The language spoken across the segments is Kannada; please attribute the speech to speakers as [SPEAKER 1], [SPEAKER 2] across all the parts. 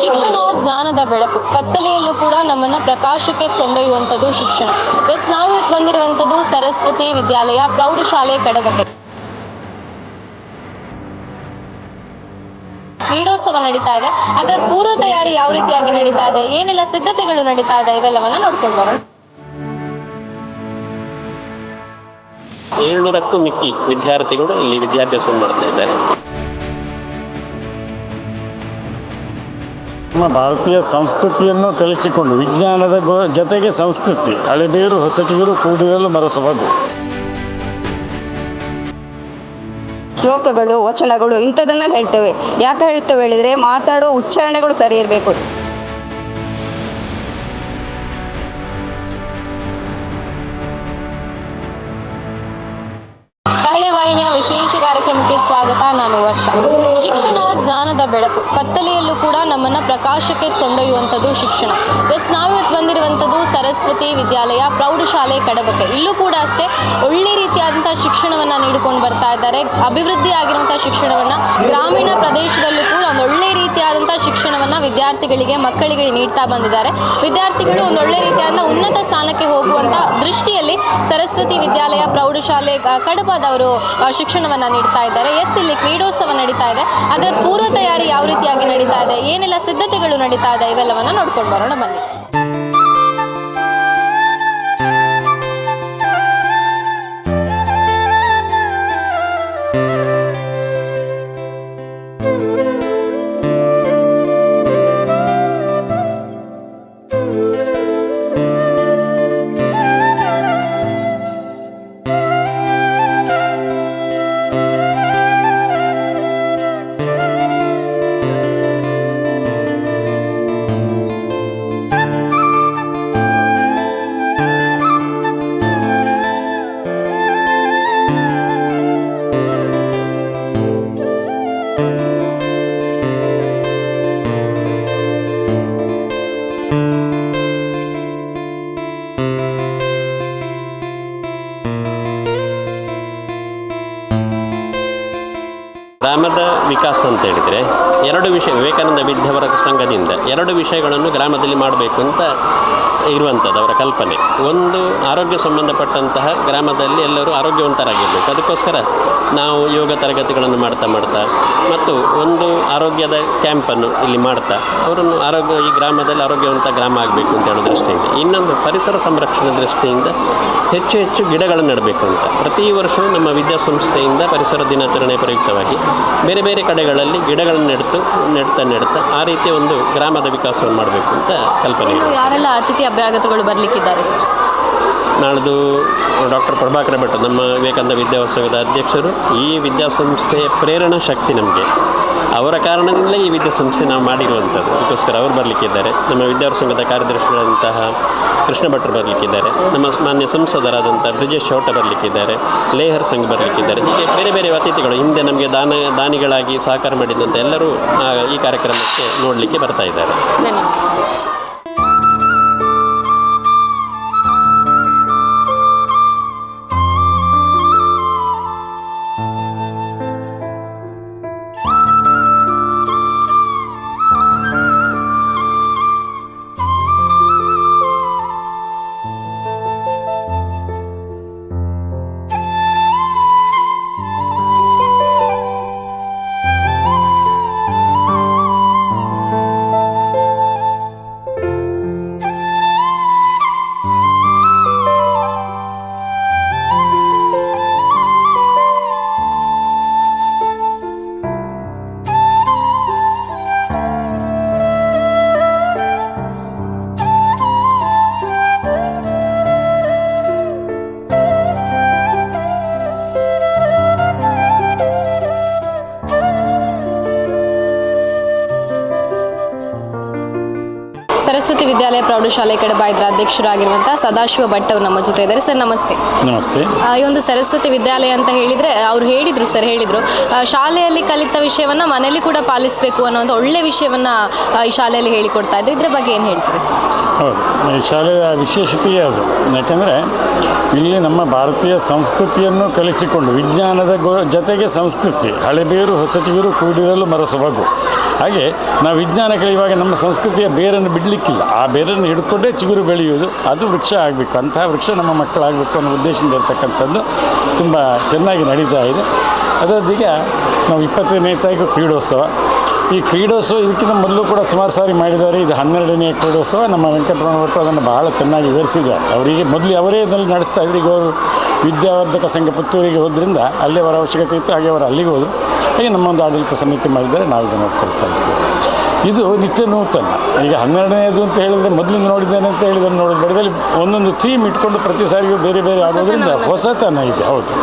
[SPEAKER 1] ಶಿಕ್ಷಣ ಜ್ಞಾನದ ಬೆಳಕು. ಕತ್ತಲೆಯಲ್ಲೂ ಕೂಡ ನಮ್ಮನ್ನ ಪ್ರಕಾಶಕ್ಕೆ ಕೊಂಡೊಯ್ಯುವಂಥದ್ದು ಶಿಕ್ಷಣ. ಎಸ್, ನಾವು ಬಂದಿರುವಂಥದ್ದು ಸರಸ್ವತಿ ವಿದ್ಯಾಲಯ ಪ್ರೌಢಶಾಲೆ ಕಡಗಕ್ಕೆ ಕ್ರೀಡೋತ್ಸವ ನಡೀತಾ ಇದೆ. ಅದರ ಪೂರ್ವ ತಯಾರಿ ಯಾವ ರೀತಿಯಾಗಿ ನಡೀತಾ ಇದೆ? ಏನೆಲ್ಲ ಸಿದ್ಧತೆಗಳು ನಡೀತಾ ಇದೆ? ಇವೆಲ್ಲವನ್ನ ನೋಡ್ಕೊಂಡು ಬರೋಣ.
[SPEAKER 2] ಏಳ್ನೂರಕ್ಕೂ ಮಿಕ್ಕಿ ವಿದ್ಯಾರ್ಥಿಗಳು ಇಲ್ಲಿ ವಿದ್ಯಾಭ್ಯಾಸ ಮಾಡ್ತಾ ಇದ್ದಾರೆ.
[SPEAKER 3] ನಮ್ಮ ಭಾರತೀಯ ಸಂಸ್ಕೃತಿಯನ್ನು ತಿಳಿಸಿಕೊಂಡು ವಿಜ್ಞಾನದ ಜೊತೆಗೆ ಸಂಸ್ಕೃತಿ ಹಳೆಬೀರು ಹೊಸಟಿಗರು ಕೂಡಿರಲು ಮರಸಬಹುದು
[SPEAKER 4] ಶ್ಲೋಕಗಳು ವಚನಗಳು ಇಂಥದನ್ನ ಹೇಳ್ತೇವೆ. ಯಾಕೆ ಹೇಳ್ತೇವೆ ಹೇಳಿದ್ರೆ ಮಾತಾಡೋ ಉಚ್ಚಾರಣೆಗಳು ಸರಿ ಇರಬೇಕು.
[SPEAKER 1] ಕಹಳೆ ವಾಹಿನಿಯ ವಿಶೇಷ ಕಾರ್ಯಕ್ರಮಕ್ಕೆ ಸ್ವಾಗತ ನಾನು ವರ್ಷ. ಶಿಕ್ಷಣ ಜ್ಞಾನದ ಬೆಳಕು. ಕತ್ತಲೆಯಲ್ಲೂ ಕೂಡ ನಮ್ಮನ್ನ ಪ್ರಕಾಶಕ್ಕೆ ಕೊಂಡೊಯ್ಯುವಂಥದ್ದು ಶಿಕ್ಷಣ. ಎಸ್, ನಾವು ಇವತ್ತು ಬಂದಿರುವಂಥದ್ದು ಸರಸ್ವತಿ ವಿದ್ಯಾಲಯ, ಪ್ರೌಢಶಾಲೆ ಕಡಬಕ್ಕೆ. ಇಲ್ಲೂ ಕೂಡ ಅಷ್ಟೇ ಒಳ್ಳೆ ರೀತಿಯಾದಂಥ ಶಿಕ್ಷಣವನ್ನ ನೀಡಿಕೊಂಡು ಬರ್ತಾ ಇದ್ದಾರೆ. ಅಭಿವೃದ್ಧಿ ಆಗಿರುವಂಥ ಶಿಕ್ಷಣವನ್ನ ಗ್ರಾಮೀಣ ಪ್ರದೇಶದಲ್ಲೂ ಕೂಡ ಒಂದು ಒಳ್ಳೆ ರೀತಿಯಾದಂಥ ಶಿಕ್ಷಣವನ್ನ ವಿದ್ಯಾರ್ಥಿಗಳಿಗೆ, ಮಕ್ಕಳಿಗೆ ನೀಡ್ತಾ ಬಂದಿದ್ದಾರೆ. ವಿದ್ಯಾರ್ಥಿಗಳು ಒಂದು ಒಳ್ಳೆ ರೀತಿಯಾದ ಉನ್ನತ ಸ್ಥಾನಕ್ಕೆ ಹೋಗುವಂಥ ದೃಷ್ಟಿಯಲ್ಲಿ ಸರಸ್ವತಿ ವಿದ್ಯಾಲಯ, ಪ್ರೌಢಶಾಲೆ ಕಡಬದವರು ಶಿಕ್ಷಣವನ್ನ ನೀಡ್ತಾ ಇದ್ದಾರೆ. ಎಸ್ ಇಲ್ಲಿ ಕ್ರೀಡೋತ್ಸವ ನಡೀತಾ ಇದೆ. ಅದರ ಪೂರ್ವ ತಯಾರಿ ಯಾವ ರೀತಿಯಾಗಿ ನಡೀತಾ ಇದೆ? ಏನೆಲ್ಲ ಸಿದ್ಧತೆಗಳು ನಡೀತಾ ಇದೆ? ಇವೆಲ್ಲವನ್ನ ನೋಡ್ಕೊಂಡು ಬರೋಣ, ಬನ್ನಿ.
[SPEAKER 2] ವಿಕಾಸ ಅಂತ ಹೇಳಿದರೆ, ಎರಡು ವಿಷಯ, ವಿವೇಕಾನಂದ ವಿದ್ಯಾವರ ಸಂಘದಿಂದ ಎರಡು ವಿಷಯಗಳನ್ನು ಗ್ರಾಮದಲ್ಲಿ ಮಾಡಬೇಕು ಅಂತ ಇರುವಂಥದ್ದು ಅವರ ಕಲ್ಪನೆ. ಒಂದು, ಆರೋಗ್ಯ ಸಂಬಂಧಪಟ್ಟಂತಹ ಗ್ರಾಮದಲ್ಲಿ ಎಲ್ಲರೂ ಆರೋಗ್ಯವಂತರಾಗಿರಬೇಕು. ಅದಕ್ಕೋಸ್ಕರ ನಾವು ಯೋಗ ತರಗತಿಗಳನ್ನು ಮಾಡ್ತಾ ಮಾಡ್ತಾ, ಮತ್ತು ಒಂದು ಆರೋಗ್ಯದ ಕ್ಯಾಂಪನ್ನು ಇಲ್ಲಿ ಮಾಡ್ತಾ, ಅವರನ್ನು ಆರೋಗ್ಯ, ಈ ಗ್ರಾಮದಲ್ಲಿ ಆರೋಗ್ಯವಂತ ಗ್ರಾಮ ಆಗಬೇಕು ಅಂತ ಹೇಳೋ ದೃಷ್ಟಿಯಿಂದ, ಇನ್ನೊಂದು ಪರಿಸರ ಸಂರಕ್ಷಣೆ ದೃಷ್ಟಿಯಿಂದ ಹೆಚ್ಚು ಹೆಚ್ಚು ಗಿಡಗಳನ್ನು ನೆಡಬೇಕು ಅಂತ. ಪ್ರತಿ ವರ್ಷವೂ ನಮ್ಮ ವಿದ್ಯಾಸಂಸ್ಥೆಯಿಂದ ಪರಿಸರ ದಿನಾಚರಣೆ ಪ್ರಯುಕ್ತವಾಗಿ ಬೇರೆ ಬೇರೆ ಕಡೆಗಳಲ್ಲಿ ಗಿಡಗಳನ್ನು ನೆಡ್ತು ನೆಡ್ತಾ ನೆಡ್ತಾ ಆ ರೀತಿಯ ಒಂದು ಗ್ರಾಮದ ವಿಕಾಸವನ್ನು ಮಾಡಬೇಕು ಅಂತ ಕಲ್ಪನೆ
[SPEAKER 1] ಯಾರೆಲ್ಲ ಅತಿಥಿ ಅಭ್ಯಾಗತಗಳು ಬರಲಿಕ್ಕಿದ್ದಾರೆ ಸರ್?
[SPEAKER 2] ನಾಳ್ದು ಡಾಕ್ಟರ್ ಪ್ರಭಾಕರ ಭಟ್, ನಮ್ಮ ವಿವೇಕಾನಂದ ವಿದ್ಯಾಸಂಘದ ಅಧ್ಯಕ್ಷರು, ಈ ವಿದ್ಯಾಸಂಸ್ಥೆಯ ಪ್ರೇರಣಾ ಶಕ್ತಿ ನಮಗೆ. ಅವರ ಕಾರಣದಿಂದಲೇ ಈ ವಿದ್ಯಾಸಂಸ್ಥೆ ನಾವು ಮಾಡಿರುವಂಥದ್ದು. ಅದಕ್ಕೋಸ್ಕರ ಅವರು ಬರಲಿಕ್ಕಿದ್ದಾರೆ. ನಮ್ಮ ವಿದ್ಯಾಸಂಘದ ಕಾರ್ಯದರ್ಶಿಗಳಂತಹ ಕೃಷ್ಣ ಭಟ್ರು ಬರಲಿಕ್ಕಿದ್ದಾರೆ. ನಮ್ಮ ಮಾನ್ಯ ಸಂಸದರಾದಂಥ ಬ್ರಿಜೇಶ್ ಶೌಟ ಬರಲಿಕ್ಕಿದ್ದಾರೆ. ಲೇಹರ್ ಸಂಘ ಬರಲಿಕ್ಕಿದ್ದಾರೆ. ಹೀಗೆ ಬೇರೆ ಬೇರೆ ಅತಿಥಿಗಳು ಹಿಂದೆ ನಮಗೆ ದಾನ, ದಾನಿಗಳಾಗಿ ಸಹಕಾರ ಮಾಡಿದಂಥ ಎಲ್ಲರೂ ಈ ಕಾರ್ಯಕ್ರಮಕ್ಕೆ ನೋಡಲಿಕ್ಕೆ ಬರ್ತಾ ಇದ್ದಾರೆ.
[SPEAKER 1] ಪ್ರೌಢಶಾಲೆ ಕಡಬ ಇದರ ಅಧ್ಯಕ್ಷರಾಗಿರುವಂಥ ಸದಾಶಿವ ಭಟ್ ಅವರು ನಮ್ಮ ಜೊತೆ ಇದ್ದಾರೆ. ಸರ್ ನಮಸ್ತೆ.
[SPEAKER 3] ನಮಸ್ತೆ.
[SPEAKER 1] ಆ, ಈ ಒಂದು ಸರಸ್ವತಿ ವಿದ್ಯಾಲಯ ಅಂತ ಹೇಳಿದ್ರೆ ಅವ್ರು ಹೇಳಿದ್ರು ಸರ್ ಹೇಳಿದ್ರು. ಶಾಲೆಯಲ್ಲಿ ಕಲಿತ ವಿಷಯವನ್ನ ಮನೆಯಲ್ಲಿ ಕೂಡ ಪಾಲಿಸಬೇಕು ಅನ್ನೋ ಒಂದು ಒಳ್ಳೆ ವಿಷಯವನ್ನ ಈ ಶಾಲೆಯಲ್ಲಿ ಹೇಳಿಕೊಡ್ತಾ ಇದ್ರು. ಇದ್ರ ಬಗ್ಗೆ ಏನು ಹೇಳ್ತೀರಿ ಸರ್?
[SPEAKER 3] ಹೌದು. ಈ ಶಾಲೆಯ ವಿಶೇಷತೆಯೇ ಅದು. ಯಾಕಂದರೆ ಇಲ್ಲಿ ನಮ್ಮ ಭಾರತೀಯ ಸಂಸ್ಕೃತಿಯನ್ನು ಕಲಿಸಿಕೊಂಡು ವಿಜ್ಞಾನದ ಗೊ- ಜೊತೆಗೆ ಸಂಸ್ಕೃತಿ ಹಳೆಬೇರು ಹೊಸಟಿಗರು ಕೂಡಿರಲು ಮರಸಬಾಗು. ಹಾಗೆ ನಾವು ವಿಜ್ಞಾನ ಕಲಿಯುವಾಗ ನಮ್ಮ ಸಂಸ್ಕೃತಿಯ ಬೇರನ್ನು ಬಿಡಲಿಕ್ಕಿಲ್ಲ. ಆ ಬೇರನ್ನು ಹಿಡ್ಕೊಂಡೇ ಚಿಗುರು ಬೆಳೆಯುವುದು, ಅದು ವೃಕ್ಷ ಆಗಬೇಕು ಅಂತಹ ವೃಕ್ಷ ನಮ್ಮ ಮಕ್ಕಳಾಗಬೇಕು ಅನ್ನೋ ಉದ್ದೇಶದಿಂದ ಇರತಕ್ಕಂಥದ್ದು ತುಂಬ ಚೆನ್ನಾಗಿ ನಡೀತಾ ಇದೆ. ಅದರದ್ದೀಗ ನಾವು ಇಪ್ಪತ್ತನೇ ತಾರೀಕು ಕ್ರೀಡೋತ್ಸವ. ಈ ಕ್ರೀಡೋತ್ಸವ ಇದಕ್ಕಿಂತ ಮೊದಲು ಕೂಡ ಸುಮಾರು ಸಾರಿ ಮಾಡಿದ್ದಾರೆ. ಇದು ಹನ್ನೆರಡನೇ ಕ್ರೀಡೋತ್ಸವ. ನಮ್ಮ ವೆಂಕಟರಮಣ ಭಟ್ರು ಅದನ್ನು ಬಹಳ ಚೆನ್ನಾಗಿ ವಿವರಿಸಿದ್ದಾರೆ. ಅವರಿಗೆ ಮೊದಲು ಅವರೇ ಇದನ್ನು ನಡೆಸ್ತಾ ಇದ್ರು. ಈಗ ವಿದ್ಯಾವರ್ಧಕ ಸಂಘ ಪುತ್ತೂರಿಗೆ ಹೋದ್ರಿಂದ ಅಲ್ಲೇ ಅವರ ಅವಶ್ಯಕತೆ ಇತ್ತು. ಹಾಗೆ ಅವರು ಅಲ್ಲಿಗೆ ಹೋದರು. ಹಾಗೆ ನಮ್ಮೊಂದು ಆಡಳಿತ ಸಮಿತಿ ಮಾಡಿದರೆ ನಾವು ಇದನ್ನು ನೋಡ್ಕೊಳ್ತಾ ಇದ್ದೀವಿ ಇದು ನಿತ್ಯ ನೂತನ. ಈಗ ಹನ್ನೆರಡನೇದು ಅಂತ ಹೇಳಿದರೆ ಮೊದಲಿಂದ ನೋಡಿದ್ದೇನೆ ಅಂತ ಹೇಳಿದ್ರೆ ನೋಡಿ ಬಡದಲ್ಲಿ ಒಂದೊಂದು ಥೀಮ್ ಇಟ್ಕೊಂಡು ಪ್ರತಿ ಸಾರಿಗೂ ಬೇರೆ ಬೇರೆ ಆಗೋದ್ರಿಂದ ಹೊಸತನ ಇದೆ ಹೌದು.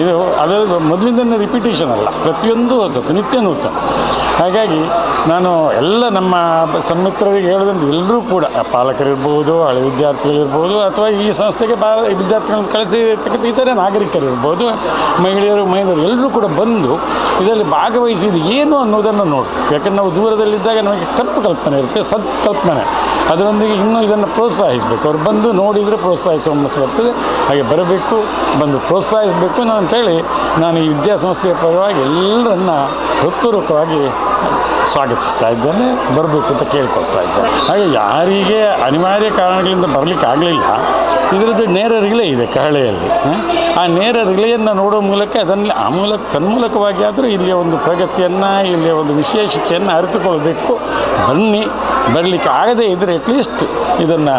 [SPEAKER 3] ಇದು ಅದರ ಮೊದಲಿಂದನೇ ರಿಪಿಟೇಷನ್ ಅಲ್ಲ. ಪ್ರತಿಯೊಂದು ಹೊಸತು ನಿತ್ಯ ನೂತನ. ಹಾಗಾಗಿ ನಾನು ಎಲ್ಲ ನಮ್ಮ ಸನ್ಮಿತ್ರರಿಗೆ ಹೇಳಿದಂತೆ ಎಲ್ಲರೂ ಕೂಡ ಪಾಲಕರಿರ್ಬೋದು, ಹಳೆ ವಿದ್ಯಾರ್ಥಿಗಳಿರ್ಬೋದು, ಅಥವಾ ಈ ಸಂಸ್ಥೆಗೆ ಬಾ ವಿದ್ಯಾರ್ಥಿಗಳನ್ನು ಕಳಿಸಿರ್ತಕ್ಕಂಥ ಇತರೆ ನಾಗರಿಕರಿರ್ಬೋದು, ಮಹಿಳೆಯರು ಮಹಿಳೆಯರು ಎಲ್ಲರೂ ಕೂಡ ಬಂದು ಇದರಲ್ಲಿ ಭಾಗವಹಿಸಿದ್ದು ಏನು ಅನ್ನೋದನ್ನು ನೋಡಿ ಯಾಕಂದ್ರೆ ನಾವು ದೂರದಲ್ಲಿದ್ದಾಗ ನಮಗೆ ತಪ್ಪು ಕಲ್ಪನೆ ಇರುತ್ತೆ ಸತ್ ಕಲ್ಪನೆ ಅದರೊಂದಿಗೆ ಇನ್ನೂ ಇದನ್ನು ಪ್ರೋತ್ಸಾಹಿಸಬೇಕು. ಅವ್ರು ಬಂದು ನೋಡಿದರೆ ಪ್ರೋತ್ಸಾಹಿಸುವ ಮನಸ್ಸು ಬರ್ತದೆ. ಹಾಗೆ ಬರಬೇಕು, ಬಂದು ಪ್ರೋತ್ಸಾಹಿಸಬೇಕು ನಾನು ಅಂತೇಳಿ ನಾನು ಈ ವಿದ್ಯಾಸಂಸ್ಥೆಯ ಪರವಾಗಿ ಎಲ್ಲರನ್ನ ಹೃತ್ಪೂರ್ವಕವಾಗಿ ಸ್ವಾಗತಿಸ್ತಾ ಇದ್ದೇನೆ, ಬರಬೇಕು ಅಂತ ಕೇಳ್ಕೊಳ್ತಾ ಇದ್ದೇನೆ. ಹಾಗೆ ಯಾರಿಗೆ ಅನಿವಾರ್ಯ ಕಾರಣಗಳಿಂದ ಬರಲಿಕ್ಕೆ ಆಗಲಿಲ್ಲ, ಇದರದ್ದು ನೇರ ರಿಲೇ ಇದೆ ಕಹಳೆಯಲ್ಲಿ ಆ ನೇರ ರಿಲೆಯನ್ನು ನೋಡೋ ಮೂಲಕ ಅದನ್ನು, ಆ ಮೂಲಕ, ತನ್ಮೂಲಕವಾಗಿ ಆದರೂ ಇಲ್ಲಿಯ ಒಂದು ಪ್ರಗತಿಯನ್ನು, ಇಲ್ಲಿಯ ಒಂದು ವಿಶೇಷತೆಯನ್ನು ಅರಿತುಕೊಳ್ಬೇಕು. ಬನ್ನಿ, ಬರಲಿಕ್ಕೆ ಆಗದೇ ಇದ್ದರೆ ಅಟ್ಲೀಸ್ಟ್ ಇದನ್ನು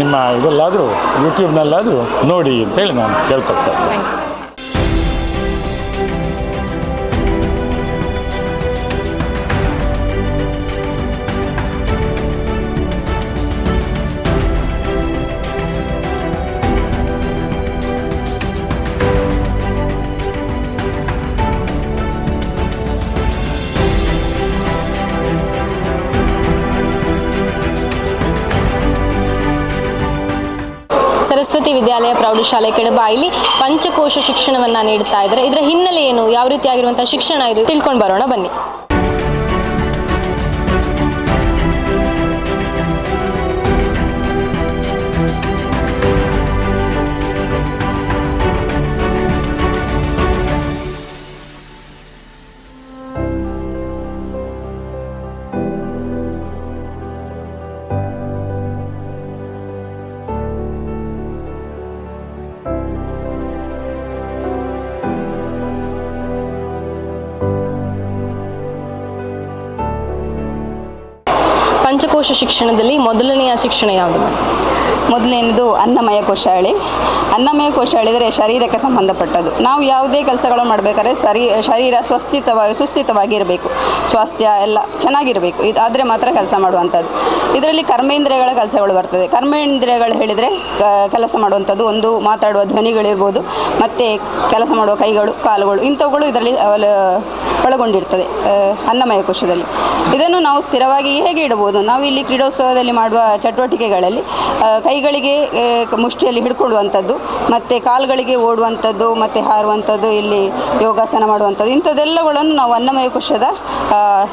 [SPEAKER 3] ನಿಮ್ಮ ಇದಲ್ಲಾದರೂ ಯೂಟ್ಯೂಬ್ನಲ್ಲಾದರೂ ನೋಡಿ ಅಂತೇಳಿ ನಾನು ಕೇಳ್ಕೊಳ್ತಾ ಇದ್ದೇನೆ.
[SPEAKER 1] ವಿದ್ಯಾಲಯ ಪ್ರೌಢಶಾಲೆ ಕೆಡಬ ಇಲ್ಲಿ ಪಂಚಕೋಶ ಶಿಕ್ಷಣವನ್ನ ನೀಡ್ತಾ ಇದ್ದಾರೆ. ಇದರ ಹಿನ್ನೆಲೆ ಏನು? ಯಾವ ರೀತಿಯಾಗಿರುವಂತಹ ಶಿಕ್ಷಣ ಇದು? ತಿಳ್ಕೊಂಡು ಬರೋಣ ಬನ್ನಿ. ಪಂಚಕೋಶ ಶಿಕ್ಷಣದಲ್ಲಿ ಮೊದಲನೆಯ ಶಿಕ್ಷಣ ಯಾವುದು?
[SPEAKER 4] ಮೊದಲನೇದು ಅನ್ನಮಯ ಕೋಶಾಳಿ. ಅನ್ನಮಯ ಕೋಶಾಳಿ ಅಂದರೆ ಶರೀರಕ್ಕೆ ಸಂಬಂಧಪಟ್ಟದ್ದು. ನಾವು ಯಾವುದೇ ಕೆಲಸಗಳು ಮಾಡಬೇಕಾದ್ರೆ ಸರಿ ಶರೀರ ಸ್ವಸ್ಥಿತವಾಗಿ ಸುಸ್ಥಿತವಾಗಿರಬೇಕು. ಸ್ವಾಸ್ಥ್ಯ ಎಲ್ಲ ಚೆನ್ನಾಗಿರಬೇಕು. ಇದು ಆದರೆ ಮಾತ್ರ ಕೆಲಸ ಮಾಡುವಂಥದ್ದು. ಇದರಲ್ಲಿ ಕರ್ಮೇಂದ್ರಿಯಗಳ ಕೆಲಸಗಳು ಬರ್ತದೆ. ಕರ್ಮೇಂದ್ರಿಯಗಳು ಹೇಳಿದರೆ ಕೆಲಸ ಮಾಡುವಂಥದ್ದು ಒಂದು ಮಾತಾಡುವ ಧ್ವನಿಗಳಿರ್ಬೋದು ಮತ್ತು ಕೆಲಸ ಮಾಡುವ ಕೈಗಳು ಕಾಲುಗಳು ಇಂಥವುಗಳು ಇದರಲ್ಲಿ ಒಳಗೊಂಡಿರ್ತದೆ ಅನ್ನಮಯ ಕೋಶದಲ್ಲಿ. ಇದನ್ನು ನಾವು ಸ್ಥಿರವಾಗಿ ಹೇಗೆ ಇಡಬಹುದು? ನಾವು ಇಲ್ಲಿ ಕ್ರೀಡೋತ್ಸವದಲ್ಲಿ ಮಾಡುವ ಚಟುವಟಿಕೆಗಳಲ್ಲಿ ಆ, ಕೈಗಳಿಗೆ ಮುಷ್ಟಿಯಲ್ಲಿ ಹಿಡ್ಕೊಳ್ಳುವಂಥದ್ದು, ಮತ್ತು ಕಾಲುಗಳಿಗೆ ಓಡುವಂಥದ್ದು, ಮತ್ತು ಹಾರುವಂಥದ್ದು, ಇಲ್ಲಿ ಯೋಗಾಸನ ಮಾಡುವಂಥದ್ದು ಇಂಥದ್ದೆಲ್ಲಗಳನ್ನು ನಾವು ಅನ್ನಮಯ ಕೋಶದ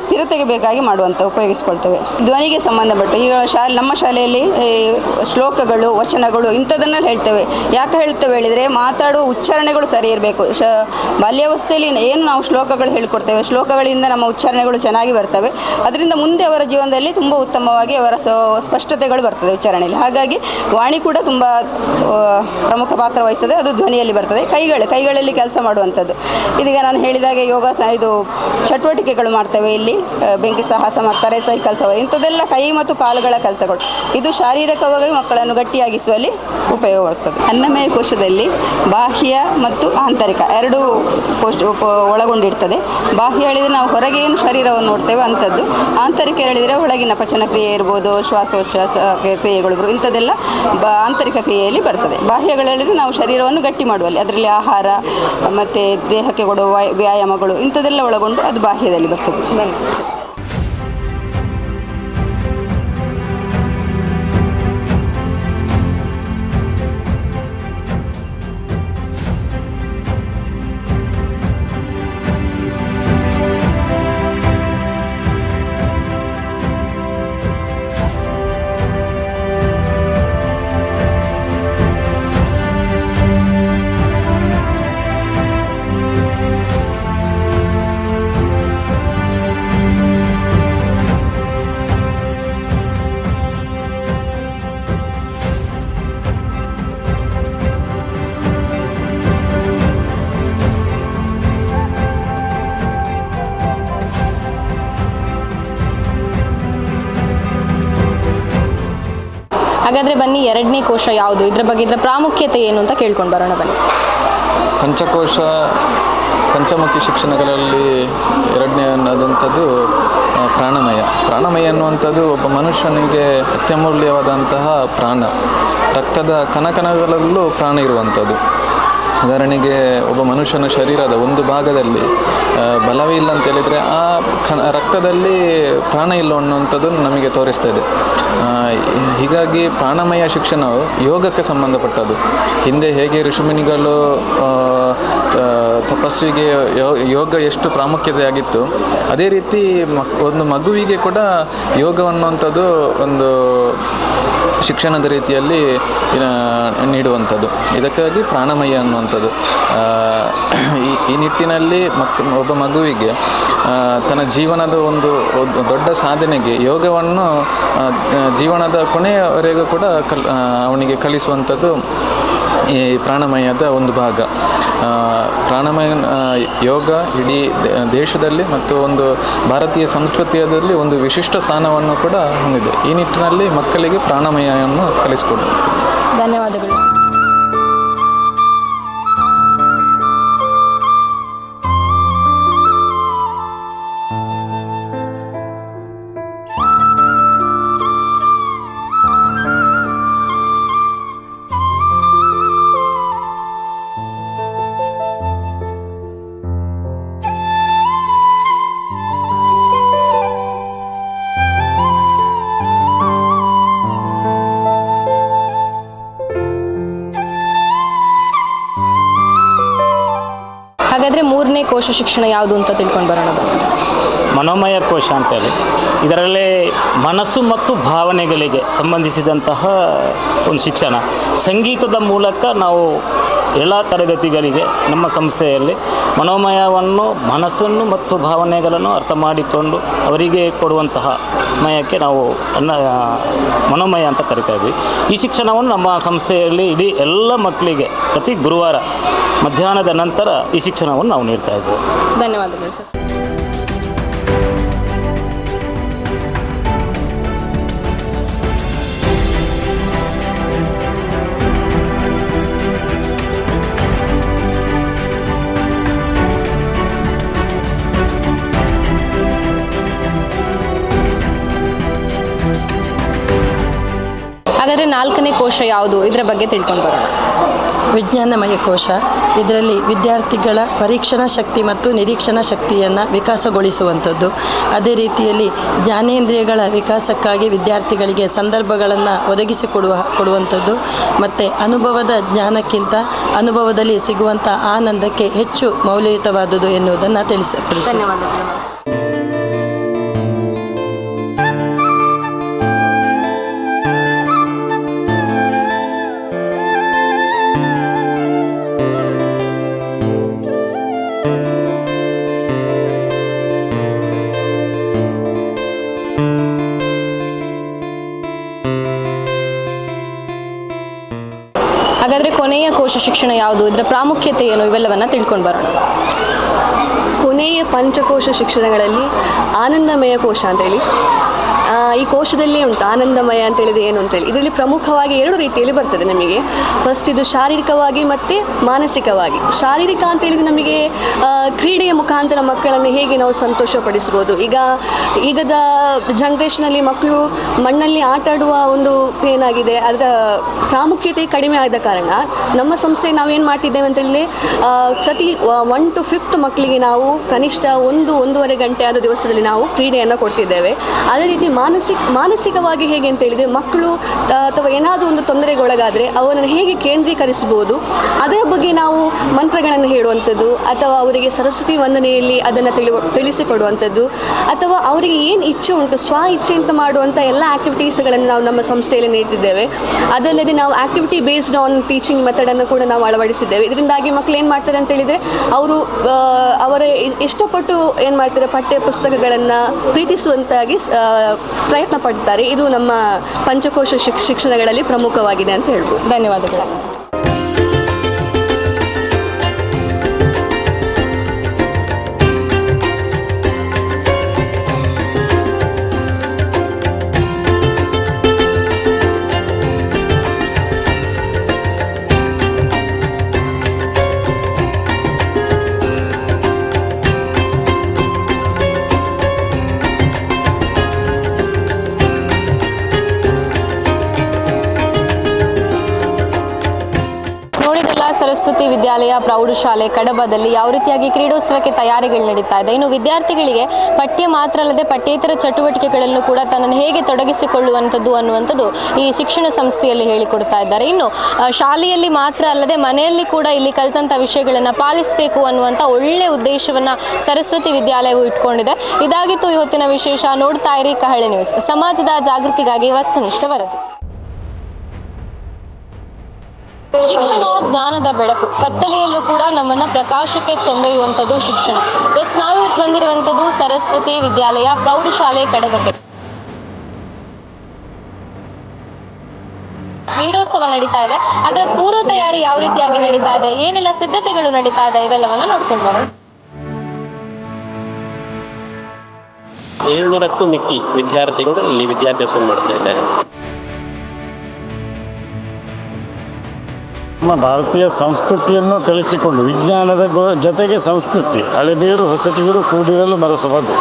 [SPEAKER 4] ಸ್ಥಿರತೆಗೆ ಬೇಕಾಗಿ ಮಾಡುವಂಥ, ಉಪಯೋಗಿಸ್ಕೊಳ್ತೇವೆ. ಧ್ವನಿಗೆ ಸಂಬಂಧಪಟ್ಟ, ಈಗ ಶಾಲೆ, ನಮ್ಮ ಶಾಲೆಯಲ್ಲಿ ಶ್ಲೋಕಗಳು, ವಚನಗಳು ಇಂಥದನ್ನು ಹೇಳ್ತೇವೆ. ಯಾಕೆ ಹೇಳ್ತೇವೆ ಹೇಳಿದರೆ, ಮಾತಾಡುವ ಉಚ್ಚಾರಣೆಗಳು ಸರಿ ಇರಬೇಕು. ಶ, ಬಾಲ್ಯಾವಸ್ಥೆಯಲ್ಲಿ ಏನು ನಾವು ಶ್ಲೋಕಗಳು ಹೇಳ್ಕೊಡ್ತೇವೆ, ಶ್ಲೋಕಗಳಿಂದ ನಮ್ಮ ಉಚ್ಚಾರಣೆಗಳು ಚೆನ್ನಾಗಿ ಬರ್ತವೆ. ಅದರಿಂದ ಮುಂದೆ ಅವರ ಜೀವನದಲ್ಲಿ ತುಂಬ ಉತ್ತಮವಾಗಿ ಅವರ ಸ್ಪಷ್ಟತೆಗಳು ಬರ್ತದೆ ಉಚ್ಚಾರಣೆಯಲ್ಲಿ. ಹಾಗಾಗಿ ವಾಣಿ ಕೂಡ ತುಂಬ ಪ್ರಮುಖ ಪಾತ್ರ ವಹಿಸ್ತದೆ. ಅದು ಧ್ವನಿಯಲ್ಲಿ ಬರ್ತದೆ. ಕೈಗಳು, ಕೈಗಳಲ್ಲಿ ಕೆಲಸ ಮಾಡುವಂಥದ್ದು. ಇದೀಗ ನಾನು ಹೇಳಿದಾಗೆ ಯೋಗಾಸನ, ಇದು ಚಟುವಟಿಕೆಗಳು ಮಾಡ್ತೇವೆ ಇಲ್ಲಿ. ಬೆಂಕಿ ಸಾಹಸ ಮಾಡ್ತಾರೆ, ಸೈಕಲ್ ಸವಾರಿ, ಇಂಥದ್ದೆಲ್ಲ ಕೈ ಮತ್ತು ಕಾಲುಗಳ ಕೆಲಸಗಳು. ಇದು ಶಾರೀರಿಕವಾಗಿ ಮಕ್ಕಳನ್ನು ಗಟ್ಟಿಯಾಗಿಸುವಲ್ಲಿ ಉಪಯೋಗವಾಗ್ತದೆ ಅನ್ನಮಯ ಕೋಶದಲ್ಲಿ ಬಾಹ್ಯ ಮತ್ತು ಆಂತರಿಕ ಎರಡು ಕೋಶ ಒಳಗೊಂಡಿರ್ತದೆ. ಬಾಹ್ಯ ಹೇಳಿದರೆ ನಾವು ಹೊರಗೆ ಏನು ಶರೀರವನ್ನು ನೋಡ್ತೇವೆ ಅಂಥದ್ದು. ಆಂತರಿಕ ಹೇಳಿದರೆ ಒಳಗಿನ ಪಚನ ಕ್ರಿಯೆ ಇರ್ಬೋದು, ಶ್ವಾಸೋಚ್ಛ್ವಾಸ ಕ್ರಿಯೆಗಳು ಇಂಥದ್ದೆಲ್ಲ ಬ ಆಂತರಿಕ ಕ್ರಿಯೆಯಲ್ಲಿ ಬರ್ತದೆ. ಬಾಹ್ಯಗಳಲ್ಲಿ ನಾವು ಶರೀರವನ್ನು ಗಟ್ಟಿ ಮಾಡುವಲ್ಲಿ, ಅದರಲ್ಲಿ ಆಹಾರ, ಮತ್ತು ದೇಹಕ್ಕೆ ಕೊಡುವ ವಾಯ್- ವ್ಯಾಯಾಮಗಳು ಇಂಥದೆಲ್ಲ ಒಳಗೊಂಡು ಅದು ಬಾಹ್ಯದಲ್ಲಿ ಬರ್ತದೆ.
[SPEAKER 1] ಹಾಗಾದರೆ ಬನ್ನಿ, ಎರಡನೇ ಕೋಶ ಯಾವುದು? ಇದರ ಬಗ್ಗೆ ಇದರ ಪ್ರಾಮುಖ್ಯತೆ ಏನು ಅಂತ ಕೇಳ್ಕೊಂಡು ಬರೋಣ ಬನ್ನಿ.
[SPEAKER 5] ಪಂಚಕೋಶ, ಪಂಚಮುಖಿ ಶಿಕ್ಷಣಗಳಲ್ಲಿ ಎರಡನೇ ಅನ್ನೋದಂಥದ್ದು ಪ್ರಾಣಮಯ. ಪ್ರಾಣಮಯ ಅನ್ನುವಂಥದ್ದು ಒಬ್ಬ ಮನುಷ್ಯನಿಗೆ ಅತ್ಯಮೂಲ್ಯವಾದಂತಹ ಪ್ರಾಣ. ರಕ್ತದ ಕನಕನಗಳಲ್ಲೂ ಪ್ರಾಣ ಇರುವಂಥದ್ದು. ಉದಾಹರಣೆಗೆ ಒಬ್ಬ ಮನುಷ್ಯನ ಶರೀರದ ಒಂದು ಭಾಗದಲ್ಲಿ ಬಲವೇ ಇಲ್ಲ ಅಂತ ಹೇಳಿದರೆ ಆ ರಕ್ತದಲ್ಲಿ ಪ್ರಾಣ ಇಲ್ಲ ಅನ್ನುವಂಥದ್ದನ್ನು ನಮಗೆ ತೋರಿಸ್ತದೆ ಹೀಗಾಗಿ ಪ್ರಾಣಮಯ ಶಿಕ್ಷಣವು ಯೋಗಕ್ಕೆ ಸಂಬಂಧಪಟ್ಟದ್ದು. ಹಿಂದೆ ಹೇಗೆ ಋಷಿಮುನಿಗಳು ತಪಸ್ವಿಗೆ ಯೋಗ ಎಷ್ಟು ಪ್ರಾಮುಖ್ಯತೆ ಆಗಿತ್ತು ಅದೇ ರೀತಿ ಒಂದು ಮಗುವಿಗೆ ಕೂಡ ಯೋಗ ಅನ್ನುವಂಥದ್ದು ಒಂದು ಶಿಕ್ಷಣದ ರೀತಿಯಲ್ಲಿ ನೀಡುವಂಥದ್ದು. ಇದಕ್ಕಾಗಿ ಪ್ರಾಣಮಯ ಅನ್ನುವಂಥದ್ದು. ಈ ನಿಟ್ಟಿನಲ್ಲಿ ಮಕ್, ಒಬ್ಬ ಮಗುವಿಗೆ ತನ್ನ ಜೀವನದ ಒಂದು ದೊಡ್ಡ ಸಾಧನೆಗೆ ಯೋಗವನ್ನು ಜೀವನದ ಕೊನೆಯವರೆಗೂ ಕೂಡ ಕಲ್ ಅವನಿಗೆ ಕಲಿಸುವಂಥದ್ದು ಈ ಪ್ರಾಣಮಯದ ಒಂದು ಭಾಗ. ಪ್ರಾಣಮಯ ಯೋಗ ಇಡೀ ದೇಶದಲ್ಲಿ ಮತ್ತು ಒಂದು ಭಾರತೀಯ ಸಂಸ್ಕೃತಿಯಲ್ಲಿ ಒಂದು ವಿಶಿಷ್ಟ ಸ್ಥಾನವನ್ನು ಕೂಡ ಹೊಂದಿದೆ. ಈ ನಿಟ್ಟಿನಲ್ಲಿ ಮಕ್ಕಳಿಗೆ ಪ್ರಾಣಮಯವನ್ನು ಕಲಿಸಿಕೊಡಬೇಕು.
[SPEAKER 1] ಧನ್ಯವಾದಗಳು. ಕೋಶ ಶಿಕ್ಷಣ ಯಾವುದು ಅಂತ ತಿಳ್ಕೊಂಡು ಬರೋಣ
[SPEAKER 6] ಮನೋಮಯ ಕೋಶ ಅಂತೇಳಿ. ಇದರಲ್ಲಿ ಮನಸ್ಸು ಮತ್ತು ಭಾವನೆಗಳಿಗೆ ಸಂಬಂಧಿಸಿದಂತಹ ಒಂದು ಶಿಕ್ಷಣ. ಸಂಗೀತದ ಮೂಲಕ ನಾವು ಎಲ್ಲ ತರಗತಿಗಳಿಗೆ ನಮ್ಮ ಸಂಸ್ಥೆಯಲ್ಲಿ ಮನೋಮಯವನ್ನು, ಮನಸ್ಸನ್ನು ಮತ್ತು ಭಾವನೆಗಳನ್ನು ಅರ್ಥ ಮಾಡಿಕೊಂಡು ಅವರಿಗೆ ಕೊಡುವಂತಹ ಮಯಕ್ಕೆ ನಾವು ಮನೋಮಯ ಅಂತ ಕರಿತಾ ಇದ್ವಿ. ಈ ಶಿಕ್ಷಣವನ್ನು ನಮ್ಮ ಸಂಸ್ಥೆಯಲ್ಲಿ ಇಡೀ ಎಲ್ಲ ಮಕ್ಕಳಿಗೆ ಪ್ರತಿ ಗುರುವಾರ ಮಧ್ಯಾಹ್ನದ ನಂತರ ಈ ಶಿಕ್ಷಣವನ್ನು ನಾವು ನೀಡ್ತಾ ಇದ್ದೇವೆ
[SPEAKER 1] ಧನ್ಯವಾದಗಳು ಸರ್. ಹಾಗಾದರೆ ನಾಲ್ಕನೇ ಕೋಶ ಯಾವುದು? ಇದರ ಬಗ್ಗೆ ತಿಳ್ಕೊಂಡು ಬರೋಣ.
[SPEAKER 7] ವಿಜ್ಞಾನಮಯ ಕೋಶ. ಇದರಲ್ಲಿ ವಿದ್ಯಾರ್ಥಿಗಳ ಪರೀಕ್ಷಣಾ ಶಕ್ತಿ ಮತ್ತು ನಿರೀಕ್ಷಣಾ ಶಕ್ತಿಯನ್ನು ವಿಕಾಸಗೊಳಿಸುವಂಥದ್ದು. ಅದೇ ರೀತಿಯಲ್ಲಿ ಜ್ಞಾನೇಂದ್ರಿಯಗಳ ವಿಕಾಸಕ್ಕಾಗಿ ವಿದ್ಯಾರ್ಥಿಗಳಿಗೆ ಸಂದರ್ಭಗಳನ್ನು ಒದಗಿಸಿಕೊಡುವ ಕೊಡುವಂಥದ್ದು. ಮತ್ತು ಅನುಭವದ ಜ್ಞಾನಕ್ಕಿಂತ ಅನುಭವದಲ್ಲಿ ಸಿಗುವಂಥ ಆನಂದಕ್ಕೆ ಹೆಚ್ಚು ಮೌಲ್ಯಯುತವಾದುದು ಎನ್ನುವುದನ್ನು ತಿಳಿಸ
[SPEAKER 1] ಧನ್ಯವಾದಗಳು. ಹಾಗಾದರೆ ಕೊನೆಯ ಕೋಶ ಶಿಕ್ಷಣ ಯಾವುದು? ಇದರ ಪ್ರಾಮುಖ್ಯತೆ ಏನು? ಇವೆಲ್ಲವನ್ನು ತಿಳ್ಕೊಂಡು ಬರೋಣ.
[SPEAKER 8] ಕೊನೆಯ ಪಂಚಕೋಶ ಶಿಕ್ಷಣಗಳಲ್ಲಿ ಆನಂದಮಯ ಕೋಶ ಅಂತೇಳಿ ಆ, ಈ ಕೋಶದಲ್ಲೇ ಉಂಟು, ಆನಂದಮಯ ಅಂತ ಹೇಳಿದ್ರೆ ಏನು ಅಂತೇಳಿ ಇದರಲ್ಲಿ ಪ್ರಮುಖವಾಗಿ ಎರಡು ರೀತಿಯಲ್ಲಿ ಬರ್ತದೆ ನಮಗೆ. ಫಸ್ಟ್ ಇದು ಶಾರೀರಿಕವಾಗಿ ಮತ್ತು ಮಾನಸಿಕವಾಗಿ. ಶಾರೀರಿಕ ಅಂತ ಹೇಳಿದ್ರೆ ನಮಗೆ ಕ್ರೀಡೆಯ ಮುಖಾಂತರ ಮಕ್ಕಳನ್ನು ಹೇಗೆ ನಾವು ಸಂತೋಷಪಡಿಸ್ಬೋದು? ಈಗ, ಈಗದ ಜನ್ರೇಷನಲ್ಲಿ ಮಕ್ಕಳು ಮಣ್ಣಲ್ಲಿ ಆಟ ಆಡುವ ಒಂದು ಏನಾಗಿದೆ, ಅದರ ಪ್ರಾಮುಖ್ಯತೆ ಕಡಿಮೆ ಆದ ಕಾರಣ ನಮ್ಮ ಸಂಸ್ಥೆ ಏನು ಮಾಡ್ತಿದ್ದೇವೆ ಅಂತ ಹೇಳಿದ್ರೆ ಪ್ರತಿ ಒನ್ ಟು ಫಿಫ್ತ್ ಮಕ್ಕಳಿಗೆ ನಾವು ಕನಿಷ್ಠ ಒಂದು, ಒಂದೂವರೆ ಗಂಟೆ ಆದ ದಿವಸದಲ್ಲಿ ನಾವು ಕ್ರೀಡೆಯನ್ನು ಕೊಡ್ತಿದ್ದೇವೆ. ಅದೇ ರೀತಿ ಮಾನಸಿಕ ಮಾನಸಿಕವಾಗಿ ಹೇಗೆ ಅಂತ ಹೇಳಿದರೆ ಮಕ್ಕಳು ಅಥವಾ ಏನಾದರೂ ಒಂದು ತೊಂದರೆಗೊಳಗಾದರೆ ಅವರನ್ನು ಹೇಗೆ ಕೇಂದ್ರೀಕರಿಸಬಹುದು, ಅದರ ಬಗ್ಗೆ ನಾವು ಮಂತ್ರಗಳನ್ನು ಹೇಳುವಂಥದ್ದು, ಅಥವಾ ಅವರಿಗೆ ಸರಸ್ವತಿ ವಂದನೆಯಲ್ಲಿ ಅದನ್ನು ತಿಳಿ ತಿಳಿಸಿಕೊಡುವಂಥದ್ದು, ಅಥವಾ ಅವರಿಗೆ ಏನು ಇಚ್ಛೆ ಉಂಟು, ಸ್ವ ಇಚ್ಛೆಯಿಂದ ಮಾಡುವಂಥ ಎಲ್ಲ ಆ್ಯಕ್ಟಿವಿಟೀಸ್ಗಳನ್ನು ನಾವು ನಮ್ಮ ಸಂಸ್ಥೆಯಲ್ಲಿ ನೀಡ್ತಿದ್ದೇವೆ. ಅದಲ್ಲದೆ ನಾವು ಆ್ಯಕ್ಟಿವಿಟಿ ಬೇಸ್ಡ್ ಆನ್ ಟೀಚಿಂಗ್ ಮೆಥಡನ್ನು ಕೂಡ ನಾವು ಅಳವಡಿಸಿದ್ದೇವೆ. ಇದರಿಂದಾಗಿ ಮಕ್ಕಳು ಏನು ಮಾಡ್ತಾರೆ ಅಂತ ಹೇಳಿದರೆ, ಅವರು ಅವರ ಇಷ್ಟಪಟ್ಟು ಏನು ಮಾಡ್ತಾರೆ ಪಠ್ಯ ಪುಸ್ತಕಗಳನ್ನು ಪ್ರೀತಿಸುವಂತಾಗಿ ಪ್ರಯತ್ನ ಪಡ್ತಾರೆ. ಇದು ನಮ್ಮ ಪಂಚಕೋಶ ಶಿಕ್ ಶಿಕ್ಷಣಗಳಲ್ಲಿ ಪ್ರಮುಖವಾಗಿದೆ ಅಂತ ಹೇಳ್ಬೋದು.
[SPEAKER 1] ಧನ್ಯವಾದಗಳು. ಸರಸ್ವತಿ ವಿದ್ಯಾಲಯ, ಪ್ರೌಢಶಾಲೆ, ಕಡಬದಲ್ಲಿ ಯಾವ ರೀತಿಯಾಗಿ ಕ್ರೀಡೋತ್ಸವಕ್ಕೆ ತಯಾರಿಗಳು ನಡೀತಾ ಇದೆ? ಇನ್ನು ವಿದ್ಯಾರ್ಥಿಗಳಿಗೆ ಪಠ್ಯ ಮಾತ್ರ ಅಲ್ಲದೆ ಪಠ್ಯೇತರ ಚಟುವಟಿಕೆಗಳನ್ನು ಕೂಡ ತನ್ನನ್ನು ಹೇಗೆ ತೊಡಗಿಸಿಕೊಳ್ಳುವಂಥದ್ದು ಅನ್ನುವಂಥದ್ದು ಈ ಶಿಕ್ಷಣ ಸಂಸ್ಥೆಯಲ್ಲಿ ಹೇಳಿಕೊಡ್ತಾ ಇದ್ದಾರೆ. ಇನ್ನು ಶಾಲೆಯಲ್ಲಿ ಮಾತ್ರ ಅಲ್ಲದೆ ಮನೆಯಲ್ಲಿ ಕೂಡ ಇಲ್ಲಿ ಕಲಿತಂಥ ವಿಷಯಗಳನ್ನು ಪಾಲಿಸಬೇಕು ಅನ್ನುವಂಥ ಒಳ್ಳೆ ಉದ್ದೇಶವನ್ನು ಸರಸ್ವತಿ ವಿದ್ಯಾಲಯವು ಇಟ್ಕೊಂಡಿದೆ. ಇದಾಗಿತ್ತು ಇವತ್ತಿನ ವಿಶೇಷ. ನೋಡ್ತಾ ಇರಿ ಕಹಳೆ ನ್ಯೂಸ್. ಸಮಾಜದ ಜಾಗೃತಿಗಾಗಿ ವಸ್ತುನಿಷ್ಠ ವರದಿ. ಶಿಕ್ಷಣ ಜ್ಞಾನದ ಬೆಳಕು. ಕತ್ತಲೆಯಲ್ಲೂ ಕೂಡ ನಮ್ಮನ್ನ ಪ್ರಕಾಶಕ್ಕೆ ಕೊಂಡೊಯ್ಯುವಂಥದ್ದು ಶಿಕ್ಷಣ. ಎಸ್, ನಾವು ಬಂದಿರುವಂಥದ್ದು ಸರಸ್ವತಿ ವಿದ್ಯಾಲಯ ಪ್ರೌಢಶಾಲೆ ಕಡೆ ಕ್ರೀಡೋತ್ಸವ ನಡೀತಾ ಇದೆ. ಅದರ ಪೂರ್ವ ತಯಾರಿ ಯಾವ ರೀತಿಯಾಗಿ ನಡೀತಾ ಇದೆ? ಏನೆಲ್ಲ ಸಿದ್ಧತೆಗಳು ನಡೀತಾ ಇದೆ? ಇವೆಲ್ಲವನ್ನ ನೋಡ್ಕೊಂಡು ಬರೋಣ.
[SPEAKER 2] ಏಳ್ನೂರಕ್ಕೂ ಮಿಕ್ಕಿ ವಿದ್ಯಾರ್ಥಿಗಳು ಇಲ್ಲಿ ವಿದ್ಯಾಭ್ಯಾಸ ಮಾಡ್ತಾ ಇದ್ದಾರೆ.
[SPEAKER 3] ನಮ್ಮ ಭಾರತೀಯ ಸಂಸ್ಕೃತಿಯನ್ನು ತಿಳಿಸಿಕೊಂಡು ವಿಜ್ಞಾನದ ಜೊತೆಗೆ ಸಂಸ್ಕೃತಿ ಹಳೆಬೀರು ಹೊಸತಿಗಿರು ಕೂಡಿರಲು ಮರಸಬಹುದು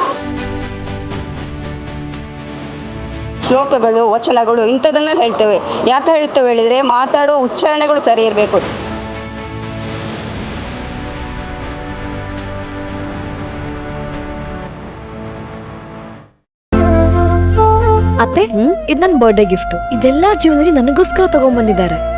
[SPEAKER 4] ಶ್ಲೋಕಗಳು ವಚನಗಳು ಇಂಥದನ್ನ ಹೇಳ್ತೇವೆ. ಯಾಕೆ ಹೇಳ್ತೇವೆ ಹೇಳಿದರೆ ಮಾತಾಡುವ ಉಚ್ಚಾರಣೆಗಳು ಸರಿ ಇರಬೇಕು.
[SPEAKER 9] ಅತ್ತೆ ಇದು ನನ್ನ ಬರ್ಡೇ ಗಿಫ್ಟ್ ಇದೆಲ್ಲ ಜೀವನದಲ್ಲಿ ನನಗೋಸ್ಕರ ತಗೊಂಡ್ಬಂದಿದ್ದಾರೆ